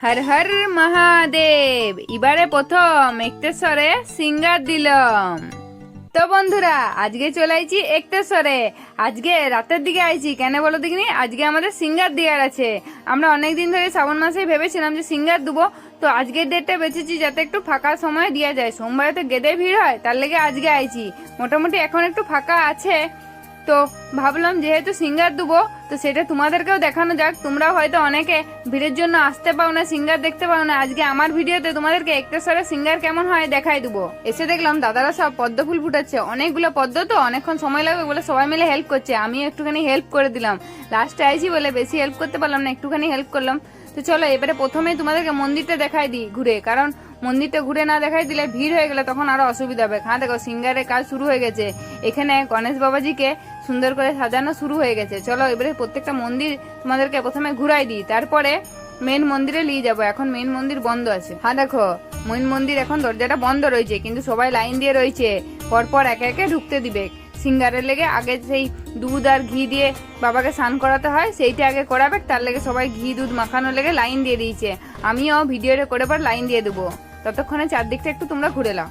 হর হর মহাদেব, এবারে প্রথম একটেশ্বরে সিঙ্গার দিলাম। তো বন্ধুরা, আজকে চলে আইছি একটেশ্বরে আজকে রাতের দিকে আইছি, কেন বলো দেখিনি? আজকে আমাদের সিঙ্গার দেওয়ার আছে। আমরা অনেক দিন ধরে শ্রাবণ মাসে ভেবেছিলাম যে সিঙ্গার দেবো। তো আজকের ডেটটা বেঁচেছি যাতে একটু ফাঁকা সময় দেওয়া যায়। সোমবারে তো গেদে ভিড় হয়, তার লেগে আজকে আইছি। মোটামুটি এখন একটু ফাঁকা আছে। তো ভাবলাম যেহেতু সিঙ্গার দেবো তো সেটা তোমাদেরকেও দেখানো যাক। তোমরা হয়তো অনেকে ভিড়ের জন্য আসতে পাও না, সিঙ্গার দেখতে পাও না। আজকে আমার ভিডিওতে তোমাদেরকে একটেশ্বরে সিঙ্গার কেমন হয় দেখাই দেবো। এসে দেখলাম দাদারা সব পদ্ম ফুল ফুটাচ্ছে। অনেকগুলো পদ্ম তো, অনেকক্ষণ সময় লাগবে বলে সবাই মিলে হেল্প করছে। আমি একটুখানি হেল্প করে দিলাম। লাস্টে আইছি বলে বেশি হেল্প করতে পারলাম না, একটুখানি হেল্প করলাম। তো চলো এবারে প্রথমেই তোমাদেরকে মন্দিরটা দেখাই দিই ঘুরে। কারণ মন্দিরটা ঘুরে না দেখাই দিলে ভিড় হয়ে গেলে তখন আরও অসুবিধা হবে। হ্যাঁ দেখো, সিঙ্গারের কাজ শুরু হয়ে গেছে। এখানে গণেশ বাবাজিকে সুন্দর করে সাজানো শুরু হয়ে গেছে। চলো, এবারে প্রত্যেকটা মন্দির তোমাদেরকে প্রথমে ঘুরাই দিই। তারপরে মেন মন্দিরে নিয়ে যাব। এখন মেন মন্দির বন্ধ আছে। হ্যাঁ দেখো মেন মন্দির এখন দরজাটা বন্ধ রয়েছে, কিন্তু সবাই লাইন দিয়ে রয়েছে। পরপর একে একে ঢুকতে দিবে। সিঙ্গারের লেগে আগে সেই দুধ আর ঘি দিয়ে বাবাকে স্নান করাতে হয়, সেইটা আগে করাবে। তার লেগে সবাই ঘি, দুধ মাখানোর লেগে লাইন দিয়ে দিয়েছে। আমিও ভিডিওটা করে পর লাইন দিয়ে দেবো। ততক্ষণে চারদিকটা একটু তোমরা ঘুরে নাও।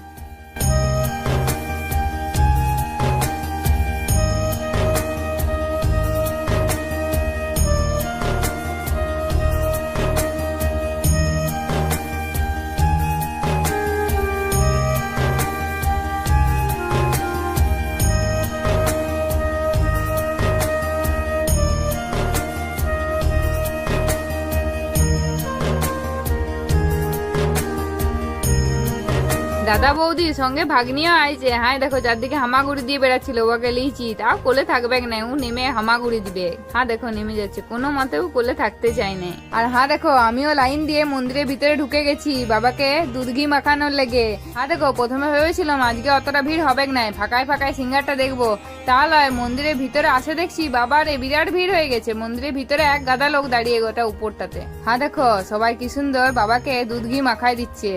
দাদা বৌদি সঙ্গে ভাগ্নিও আইছে। হ্যাঁ দেখো চারদিকে হামাগুড়ি দিয়ে বেড়াচ্ছিল ওকে লিচি। তাও কোলে থাকবে না, ও নেমে হামাগুড়ি দিবে। হ্যাঁ দেখো নেমে যাচ্ছে। কোনো মতে মতেও কোলে থাকতে চাই না। আর হ্যাঁ দেখো, আমিও লাইন দিয়ে মন্দিরের ভিতরে ঢুকে গেছি। বাবাকে দুধ ঘি মাখানোর লেগে। হ্যাঁ দেখো, প্রথমে ভেবেছিলাম আজকে অতটা ভিড় হবে না, ফাঁকায় ফাঁকায় সিঙ্গারটা দেখব। তা লয়, মন্দিরের ভিতরে আসে দেখছি বাবার এ বিরাট ভিড় হয়ে গেছে। মন্দিরের ভিতরে এক গাদা লোক দাঁড়িয়ে গোটা উপরটাতে। হ্যাঁ দেখো, সবাই কি সুন্দর বাবাকে দুধ ঘি মাখায় দিচ্ছে।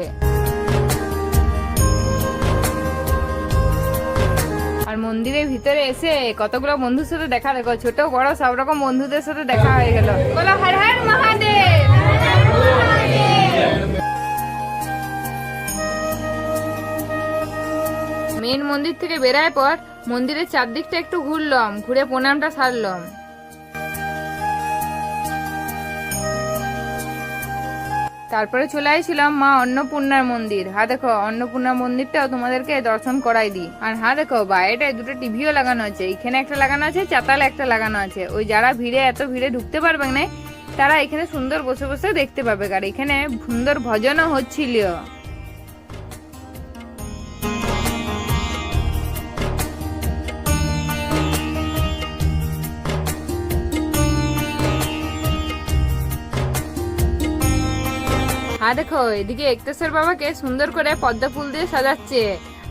মন্দিরের ভিতরে এসে কতগুলো বন্ধুর সাথে দেখা দেখো, ছোট, বড়, সব রকম বন্ধুদের সাথে দেখা হয়ে গেল। বলো, হর হর মহাদেব! মেন মন্দির থেকে বেরায় পর মন্দিরের চারদিকটা একটু ঘুরলাম, ঘুরে প্রণামটা সারলাম। তারপরে চলে আসছিলাম মা অন্নপূর্ণার মন্দির। হ্যাঁ দেখো অন্নপূর্ণা মন্দিরটাও তোমাদেরকে দর্শন করাই দিই। আর হ্যাঁ দেখো, বাইরেটায় দুটো টিভিও লাগানো আছে। এখানে একটা লাগানো আছে, চাতালে একটা লাগানো আছে। ওই যারা ভিড়ে, এত ভিড়ে ঢুকতে পারবে না, তারা এখানে সুন্দর বসে বসে দেখতে পাবে। আর এখানে সুন্দর ভজনও হচ্ছিল। হ্যাঁ দেখো, এদিকে একতেশ্বর বাবাকে সুন্দর করে পদ্ম ফুল দিয়ে সাজাচ্ছে।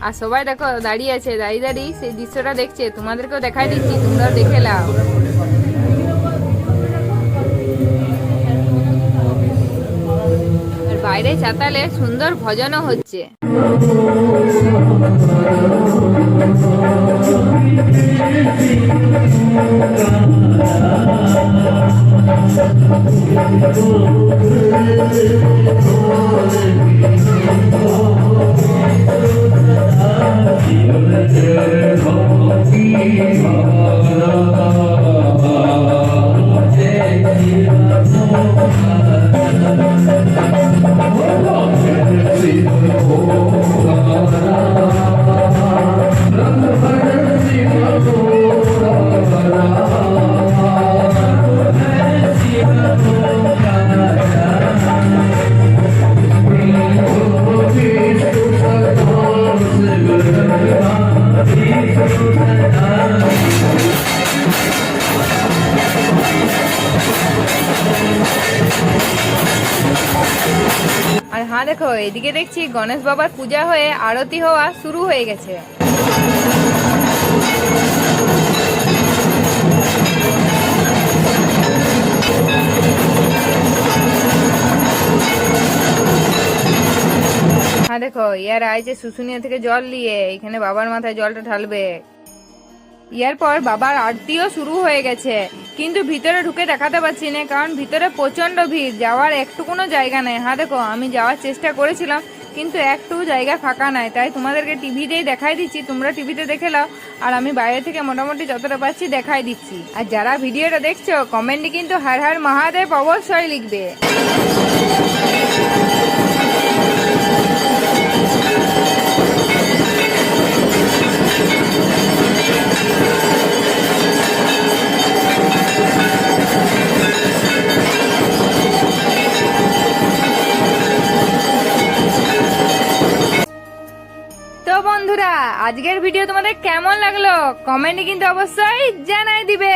আর সবাই, দেখো, দাঁড়িয়ে আছে, দাঁড়িয়ে দাঁড়িয়ে সেই দৃশ্যটা দেখছে। তোমাদেরকেও দেখাই দিচ্ছি, তোমরাও দেখে নাও। আর বাইরে চাতালে সুন্দর ভজনও হচ্ছে। হ্যাঁ দেখো, এদিকে দেখছি গণেশ বাবার পূজা হয়ে আরতি হওয়া শুরু হয়ে গেছে। হ্যাঁ দেখো, ইয়ার আইছে শুশুনিয়া থেকে জল নিয়ে, এখানে বাবার মাথায় জলটা ঢালবে। এরপর বাবার আরতিও শুরু হয়ে গেছে। কিন্তু ভিতরে ঢুকে দেখাতে পারছি না, কারণ ভিতরে প্রচণ্ড ভিড়। যাওয়ার একটুকুনো জায়গা নেই। হ্যাঁ দেখো, আমি যাওয়ার চেষ্টা করেছিলাম, কিন্তু একটু জায়গা ফাঁকা নাই। তাই তোমাদেরকে টিভিতেই দেখাই দিচ্ছি। তোমরা টিভিতে দেখে নাও। আর আমি বাইরে থেকে মোটামুটি যতটা পাচ্ছি দেখাই দিচ্ছি। আর যারা ভিডিওটা দেখছ, কমেন্টে কিন্তু হার হার মহাদেব অবশ্যই লিখবে। আজকের ভিডিও তোমাদের কেমন লাগল? কমেন্টে কিন্তু অবশ্যই জানাই দিবে।